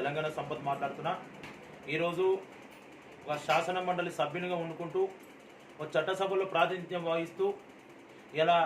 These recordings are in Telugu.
తెలంగాణ సంపత్ మాట్లాడుతున్నా. ఈరోజు ఒక శాసన మండలి సభ్యునిగా ఉండుకుంటూ ఒక చట్టసభలో ప్రాతినిధ్యం వహిస్తూ ఇలా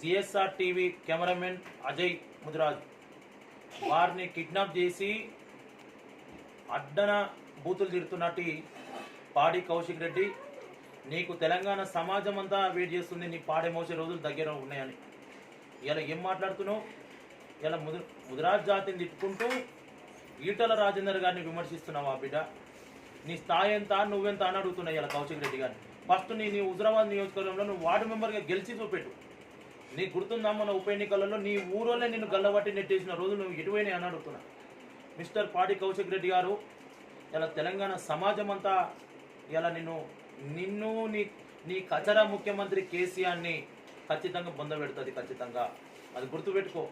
GSR TV cameraman Ajay Mudiraj వారిని కిడ్నాప్ చేసి అడ్డన బూతులు తిడుతున్నట్టు పాడి కౌశిక్ రెడ్డి నీకు తెలంగాణ సమాజం అంతా వెయిట్ చేస్తుంది నీ పాడే మోసే రోజులు దగ్గర ఉన్నాయని. ఇలా ఏం మాట్లాడుతున్నావు? ఇలా ముదు ముదిరాజ్ జాతిని తిట్టుకుంటూ ఈటల రాజేందర్ గారిని విమర్శిస్తున్నావు ఆ బిడ్డ? నీ స్థాయి ఎంత నువ్వెంత అని అడుగుతున్నాయి ఇలా కౌశిక్ రెడ్డి గారిని. ఫస్ట్ నీ నీ హుజరాబాద్ నియోజకవర్గంలో నువ్వు వార్డు మెంబర్గా గెలిచి చూపెట్టు. నీ గుర్తుందా మన ఉప ఎన్నికలలో నీ ఊరోళ్ళే నిన్ను గల్లబట్టి నెట్టేసిన రోజు నువ్వు ఎటువైనా అని అడుగుతున్నా. మిస్టర్ పాటి కౌశిక్ రెడ్డి గారు ఇలా తెలంగాణ సమాజం అంతా ఇలా నిన్ను నిన్ను నీ నీ కచరా ముఖ్యమంత్రి కేసీఆర్ని ఖచ్చితంగా పొందబెడుతుంది ఖచ్చితంగా. అది గుర్తుపెట్టుకో.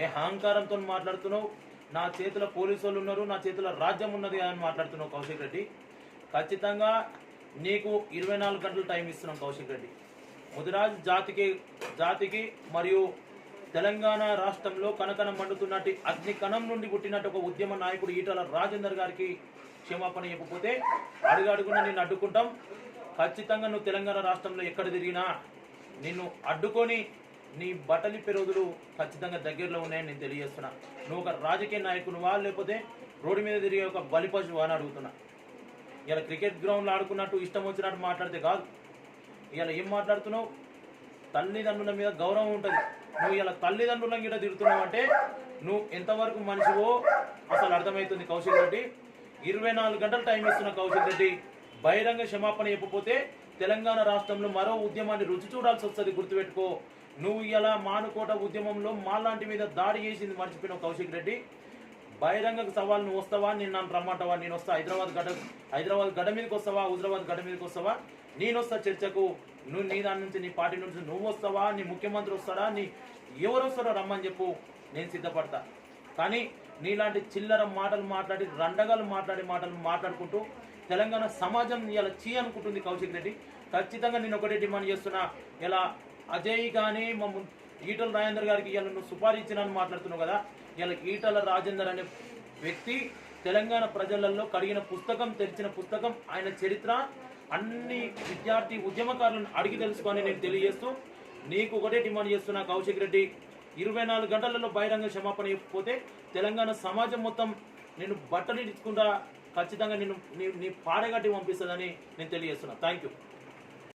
ఏ అహంకారంతో మాట్లాడుతున్నావు నా చేతిలో పోలీసు వాళ్ళు ఉన్నారు నా చేతిలో రాజ్యం ఉన్నది అని మాట్లాడుతున్నావు కౌశిక్ రెడ్డి. ఖచ్చితంగా నీకు ఇరవై నాలుగు గంటలు టైం ఇస్తున్నాం కౌశిక్ రెడ్డి. ముదిరాజ్ జాతికి జాతికి మరియు తెలంగాణ రాష్ట్రంలో కనకన మండుతున్నట్టు అగ్ని కణం నుండి పుట్టినట్టు ఒక ఉద్యమ నాయకుడు ఈటల రాజేందర్ గారికి క్షమాపణ చెప్పకపోతే అడుగడుగున నిన్ను అడ్డుకుంటాం. ఖచ్చితంగా నువ్వు తెలంగాణ రాష్ట్రంలో ఎక్కడ తిరిగినా నిన్ను అడ్డుకొని నీ బట్టలిప్పే రోజులు ఖచ్చితంగా దగ్గరలో ఉన్నాయని నేను తెలియజేస్తున్నా. నువ్వు ఒక రాజకీయ నాయకునివా లేకపోతే రోడ్డు మీద తిరిగే ఒక బలిపశువు అని అడుగుతున్నా. ఇలా క్రికెట్ గ్రౌండ్లో ఆడుకున్నట్టు ఇష్టం వచ్చినట్టు మాట్లాడితే కాదు. ఇలా ఏం మాట్లాడుతున్నావు? తల్లిదండ్రుల మీద గౌరవం ఉంటుంది. నువ్వు ఇలా తల్లిదండ్రుల మీద తిరుగుతున్నావు అంటే నువ్వు ఎంతవరకు మనిషివో అసలు అర్థమవుతుంది కౌశిక్ రెడ్డి. ఇరవై నాలుగు గంటలు టైం ఇస్తున్న కౌశిక్ రెడ్డి. బహిరంగ క్షమాపణ చెప్పకపోతే తెలంగాణ రాష్ట్రంలో మరో ఉద్యమాన్ని రుచి చూడాల్సి వస్తుంది గుర్తుపెట్టుకో. నువ్వు ఇలా మానుకోట ఉద్యమంలో మాలాంటి మీద దాడి చేసింది మర్చిపోయిన కౌశిక్ రెడ్డి. బహిరంగకు సవాల్ నువ్వు వస్తావా? నేను నన్ను రమ్మంటావా? నేను వస్తా. హైదరాబాద్ గడ హైదరాబాద్ గడ మీదకి వస్తావా? హుజరాబాద్ గడ మీదకి వస్తావా? నేను వస్తా చర్చకు. నువ్వు నీ దాని నుంచి నీ పార్టీ నుంచి నువ్వు వస్తావా? నీ ముఖ్యమంత్రి వస్తాడా? నీ ఎవరు వస్తారో రమ్మని చెప్పు. నేను సిద్ధపడతా. కానీ నీలాంటి చిల్లర మాటలు మాట్లాడి రండగాలు మాట్లాడే మాటలు మాట్లాడుకుంటూ తెలంగాణ సమాజం ఇలా చీ అనుకుంటుంది కౌశిక్ రెడ్డి. ఖచ్చితంగా నేను ఒకటే డిమాండ్ చేస్తున్నా. ఇలా అజయ్ కానీ మా ఈటల రాజేందర్ గారికి ఇలా నువ్వు సుపారీ మాట్లాడుతున్నావు కదా ఇలా ఈటల రాజేందర్ అనే వ్యక్తి తెలంగాణ ప్రజలలో కడిగిన పుస్తకం తెరిచిన పుస్తకం ఆయన చరిత్ర అన్ని విద్యార్థి ఉద్యమకారులను అడిగి తెలుసుకొని నేను తెలియజేస్తూ నీకు ఒకటే డిమాండ్ చేస్తున్నా కౌశిక్ రెడ్డి ఇరవై నాలుగు గంటలలో బహిరంగ క్షమాపణ ఇవ్వకపోతే తెలంగాణ సమాజం మొత్తం నేను బట్టలు ఇచ్చుకుంటా ఖచ్చితంగా నేను నీ పాడగట్టి పంపిస్తుందని నేను తెలియజేస్తున్నా. Thank you